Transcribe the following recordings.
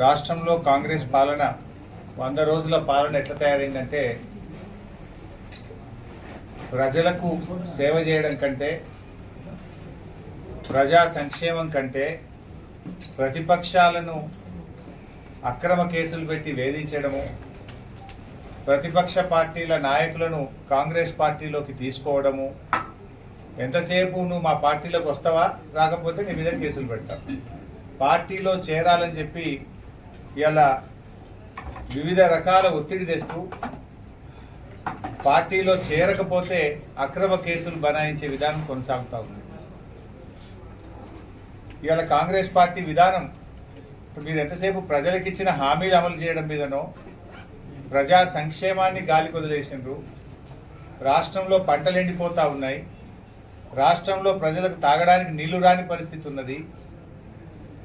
రాష్ట్రంలో కాంగ్రెస్ పాలన వంద రోజుల పాలన ఎట్లా తయారైందంటే ప్రజలకు సేవ చేయడం కంటే ప్రజా సంక్షేమం కంటే ప్రతిపక్షాలను అక్రమ కేసులు పెట్టి వేధించడము ప్రతిపక్ష పార్టీల నాయకులను కాంగ్రెస్ పార్టీలోకి తీసుకోవడము ఎంతసేపు నువ్వు మా పార్టీలోకి వస్తావా రాకపోతే నీ మీద కేసులు పెడతావు పార్టీలో చేరాలని చెప్పి ఇలా వివిధ రకాల ఒత్తిడి తెస్తూ పార్టీలో చేరకపోతే అక్రమ కేసులు బనాయించే విధానం కొనసాగుతూ ఉంది. ఇవాళ కాంగ్రెస్ పార్టీ విధానం మీరు ఎంతసేపు ప్రజలకు ఇచ్చిన హామీలు అమలు చేయడం మీదనో ప్రజా సంక్షేమాన్ని గాలి కొదిలేసిండ్రు రాష్ట్రంలో పంటలు ఎండిపోతూ ఉన్నాయి రాష్ట్రంలో ప్రజలకు తాగడానికి నీళ్ళు రాని పరిస్థితి ఉన్నది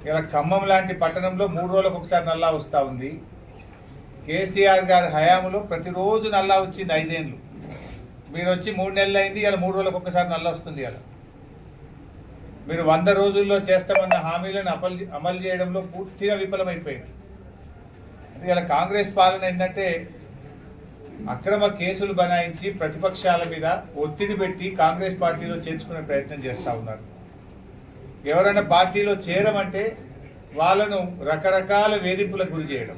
ఇలా ఖమ్మం లాంటి పట్టణంలో మూడు రోజులకు ఒకసారి నల్లా వస్తూ ఉంది. కేసీఆర్ గారి హయాంలో ప్రతిరోజు నల్లా వచ్చింది ఐదేళ్ళు మీరు వచ్చి మూడు నెలలు అయింది ఇలా మూడు రోజులకు ఒకసారి నల్లా వస్తుంది ఇలా. మీరు వంద రోజుల్లో చేస్తామన్న హామీలను అమలు అమలు చేయడంలో పూర్తిగా విఫలమైపోయింది. ఇలా కాంగ్రెస్ పాలన ఏంటంటే అక్రమ కేసులు బనాయించి ప్రతిపక్షాల మీద ఒత్తిడి పెట్టి కాంగ్రెస్ పార్టీలో చేర్చుకునే ప్రయత్నం చేస్తూ ఉన్నారు. ఎవరైనా పార్టీలో చేరమంటే వాళ్ళను రకరకాల వేధింపులకు గురి చేయడం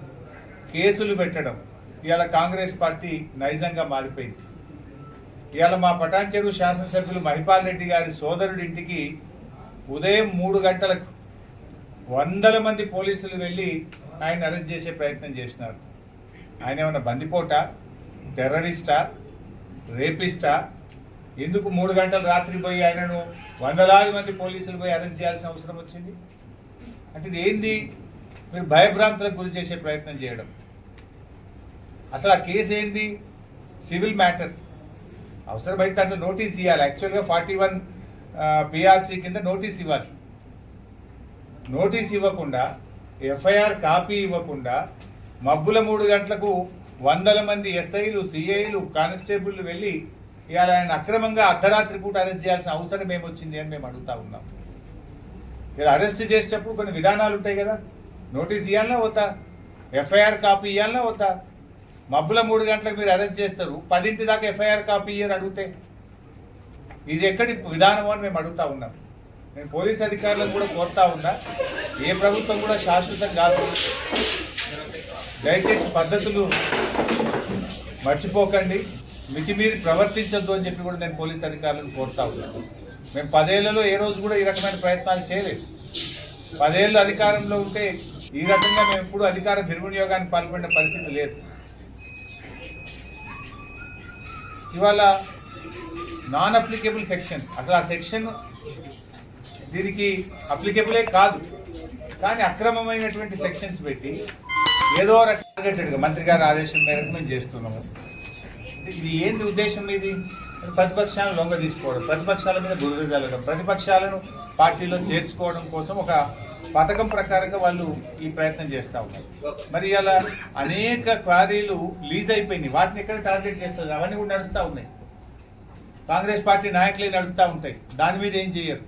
కేసులు పెట్టడం ఇవాళ కాంగ్రెస్ పార్టీ నైజంగా మారిపోయింది. ఇవాళ మా పటాన్చెరు శాసనసభ్యులు మహిపాల్ రెడ్డి గారి సోదరుడి ఇంటికి ఉదయం మూడు గంటలకు వందల మంది పోలీసులు వెళ్ళి ఆయన అరెస్ట్ చేసే ప్రయత్నం చేసినారు. ఆయన ఏమన్నా బందిపోట టెర్రరిస్టా రేపిస్టా ఎందుకు మూడు గంటల రాత్రి పోయి ఆయనను వందలాది మంది పోలీసులు పోయి అరెస్ట్ చేయాల్సిన అవసరం వచ్చింది? అంటే ఇది ఏంది? మీరు భయభ్రాంతులకు గురి చేసే ప్రయత్నం చేయడం. అసలు ఆ కేసు ఏంది? Civil matter. అవసరమైతే దాంట్లో నోటీస్ ఇవ్వాలి యాక్చువల్గా ఫార్టీ వన్ పిఆర్సీ కింద నోటీస్ ఇవ్వాలి. నోటీస్ ఇవ్వకుండా ఎఫ్ఐఆర్ కాపీ ఇవ్వకుండా మబ్బుల మూడు గంటలకు వందల మంది ఎస్ఐలు సిఐలు కానిస్టేబుల్ వెళ్ళి ఇవాళ ఆయన అక్రమంగా అర్ధరాత్రి పూట అరెస్ట్ చేయాల్సిన అవసరం ఏమొచ్చింది అని మేము అడుగుతా ఉన్నాం. ఇలా అరెస్ట్ చేసేటప్పుడు కొన్ని విధానాలు ఉంటాయి కదా. నోటీస్ ఇవ్వాలన్నా వద్దా? ఎఫ్ఐఆర్ కాపీ ఇవ్వాలన్నా వద్దా? మబ్బుల మూడు గంటలకు మీరు అరెస్ట్ చేస్తారు. పదింటి దాకా ఎఫ్ఐఆర్ కాపీ ఇయ్యని అడిగితే. ఇది ఎక్కడి విధానం అని మేము అడుగుతా ఉన్నాం. నేను పోలీస్ అధికారులకు కూడా కోరుతా ఉన్నా. ఏ ప్రభుత్వం కూడా శాశ్వతం కాదు. దయచేసి పద్ధతులు మర్చిపోకండి. మితిమీరి ప్రవర్తించద్దు అని చెప్పి కూడా నేను పోలీస్ అధికారులను కోరుతా ఉన్నాను. మేము పదేళ్ళలో ఏ రోజు కూడా ఈ రకమైన ప్రయత్నాలు చేయలేదు. పదేళ్ళు అధికారంలో ఉంటే ఈ రకంగా మేము ఎప్పుడు అధికార దుర్వినియోగానికి పాల్పడిన పరిస్థితి లేదు. ఇవాళ నాన్ అప్లికేబుల్ సెక్షన్ అసలు ఆ సెక్షన్ దీనికి అప్లికేబులే కాదు. కానీ అక్రమమైనటువంటి సెక్షన్స్ పెట్టి ఏదో టార్గెటెడ్గా మంత్రి గారి ఆదేశం మేరకు మేము చేస్తున్నాము. ఇది ఏంటి ఉద్దేశం ఇది? ప్రతిపక్షాలను లొంగ తీసుకోవడం ప్రతిపక్షాల మీద బురద జల్లడం ప్రతిపక్షాలను పార్టీలో చేర్చుకోవడం కోసం ఒక పథకం ప్రకారంగా వాళ్ళు ఈ ప్రయత్నం చేస్తూ ఉన్నారు. మరి ఇలా అనేక క్వారీలు లీజ్ అయిపోయినాయి. వాటిని ఎక్కడ టార్గెట్ చేస్తుంది అవన్నీ కూడా నడుస్తూ ఉన్నాయి. కాంగ్రెస్ పార్టీ నాయకులే నడుస్తూ ఉంటాయి. దాని మీద ఏం చేయరు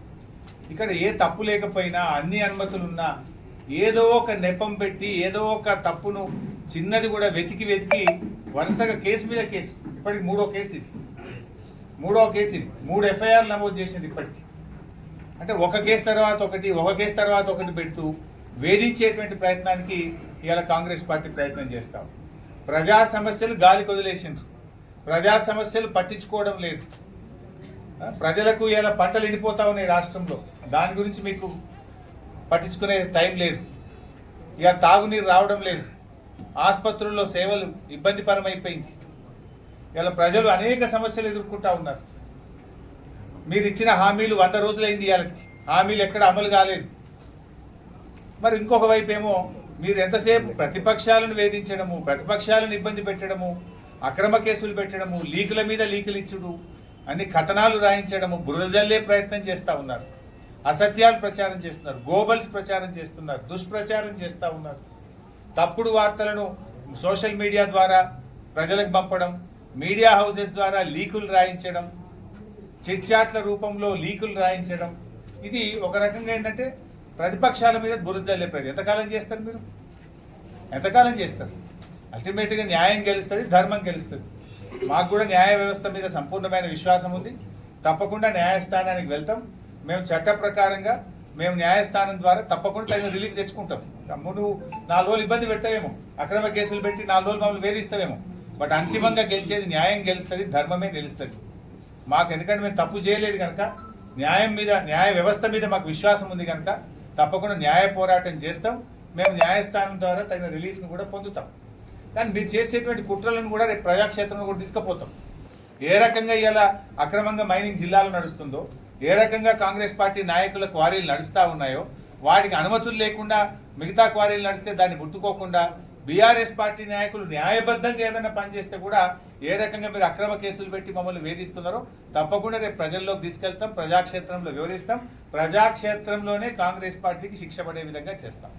ఇక్కడ ఏ తప్పు లేకపోయినా అన్ని అనుమతులు ఉన్నా ఏదో ఒక నెపం పెట్టి ఏదో ఒక తప్పును చిన్నది కూడా వెతికి వెతికి వరుసగా కేసు మీద కేసు. ఇప్పటికి మూడో కేసు ఇది. మూడో కేసు ఇది. మూడు ఎఫ్ఐఆర్ నమోదు చేసింది ఇప్పటికి. అంటే ఒక కేసు తర్వాత ఒకటి ఒక కేసు తర్వాత ఒకటి పెడుతూ వేధించేటువంటి ప్రయత్నానికి ఇవాళ కాంగ్రెస్ పార్టీ ప్రయత్నం చేస్తాం ప్రజా సమస్యలు గాలి కొదిలేసిండ్రు. ప్రజా సమస్యలు పట్టించుకోవడం లేదు. ప్రజలకు ఇలా పంటలు ఎండిపోతా ఉన్నాయి రాష్ట్రంలో. దాని గురించి మీకు పట్టించుకునే టైం లేదు. ఇక తాగునీరు రావడం లేదు. ఆసుపత్రుల్లో సేవలు ఇబ్బందిపరమైపోయింది. ఇలా ప్రజలు అనేక సమస్యలు ఎదుర్కొంటూ ఉన్నారు. మీరు ఇచ్చిన హామీలు వంద రోజులైంది ఇవాళకి హామీలు ఎక్కడ అమలు కాలేదు. మరి ఇంకొక వైపు ఏమో మీరు ఎంతసేపు ప్రతిపక్షాలను వేధించడము ప్రతిపక్షాలను ఇబ్బంది పెట్టడము అక్రమ కేసులు పెట్టడము లీకుల మీద లీకులు ఇచ్చుడు అన్ని కథనాలు రాయించడము బురదజల్లే ప్రయత్నం చేస్తూ ఉన్నారు. అసత్యాలు ప్రచారం చేస్తున్నారు గోబల్స్ ప్రచారం చేస్తున్నారు దుష్ప్రచారం చేస్తూ ఉన్నారు. తప్పుడు వార్తలను సోషల్ మీడియా ద్వారా ప్రజలకు పంపడం మీడియా హౌసెస్ ద్వారా లీకులు రాయించడం చిట్చాట్ల రూపంలో లీకులు రాయించడం ఇది ఒక రకంగా ఏంటంటే ప్రతిపక్షాల మీద బురద జల్లే ఎంతకాలం చేస్తారు మీరు? ఎంతకాలం చేస్తారు? అల్టిమేట్గా న్యాయం గెలుస్తుంది ధర్మం గెలుస్తుంది. మాకు కూడా న్యాయ వ్యవస్థ మీద సంపూర్ణమైన విశ్వాసం ఉంది. తప్పకుండా న్యాయస్థానానికి వెళ్తాం. మేము చట్ట ప్రకారంగా మేము న్యాయస్థానం ద్వారా తప్పకుండా తగిన రిలీఫ్ తెచ్చుకుంటాం. నువ్వు నాలుగు రోజులు ఇబ్బంది పెట్టావేమో. అక్రమ కేసులు పెట్టి నాలుగు రోజులు మమ్మల్ని వేధిస్తావేమో. బట్ అంతిమంగా గెలిచేది న్యాయం గెలుస్తుంది ధర్మమే గెలుస్తుంది మాకు ఎందుకంటే మేము తప్పు చేయలేదు కనుక న్యాయం మీద న్యాయ వ్యవస్థ మీద మాకు విశ్వాసం ఉంది కనుక తప్పకుండా న్యాయ పోరాటం చేస్తాం. మేము న్యాయస్థానం ద్వారా తగిన రిలీఫ్ను కూడా పొందుతాం. కానీ మీరు చేసేటువంటి కుట్రలను కూడా రేపు ప్రజాక్షేత్రంలో కూడా తీసుకుపోతాం. ఏ రకంగా ఇలా అక్రమంగా మైనింగ్ జిల్లాలో నడుస్తుందో ఏ రకంగా కాంగ్రెస్ పార్టీ నాయకుల క్వారీలు నడుస్తూ ఉన్నాయో వాటికి అనుమతులు లేకుండా మిగతా క్వారీలు నడిస్తే దాన్ని ముట్టుకోకుండా బీఆర్ఎస్ పార్టీ నాయకులు న్యాయబద్ధంగా ఏదైనా పనిచేస్తే కూడా ఏ రకంగా మీరు అక్రమ కేసులు పెట్టి మమ్మల్ని వేధిస్తున్నారో తప్పకుండా రేపు ప్రజల్లోకి తీసుకెళ్తాం ప్రజాక్షేత్రంలో వివరిస్తాం. ప్రజాక్షేత్రంలోనే కాంగ్రెస్ పార్టీకి శిక్ష పడే విధంగా చేస్తాం.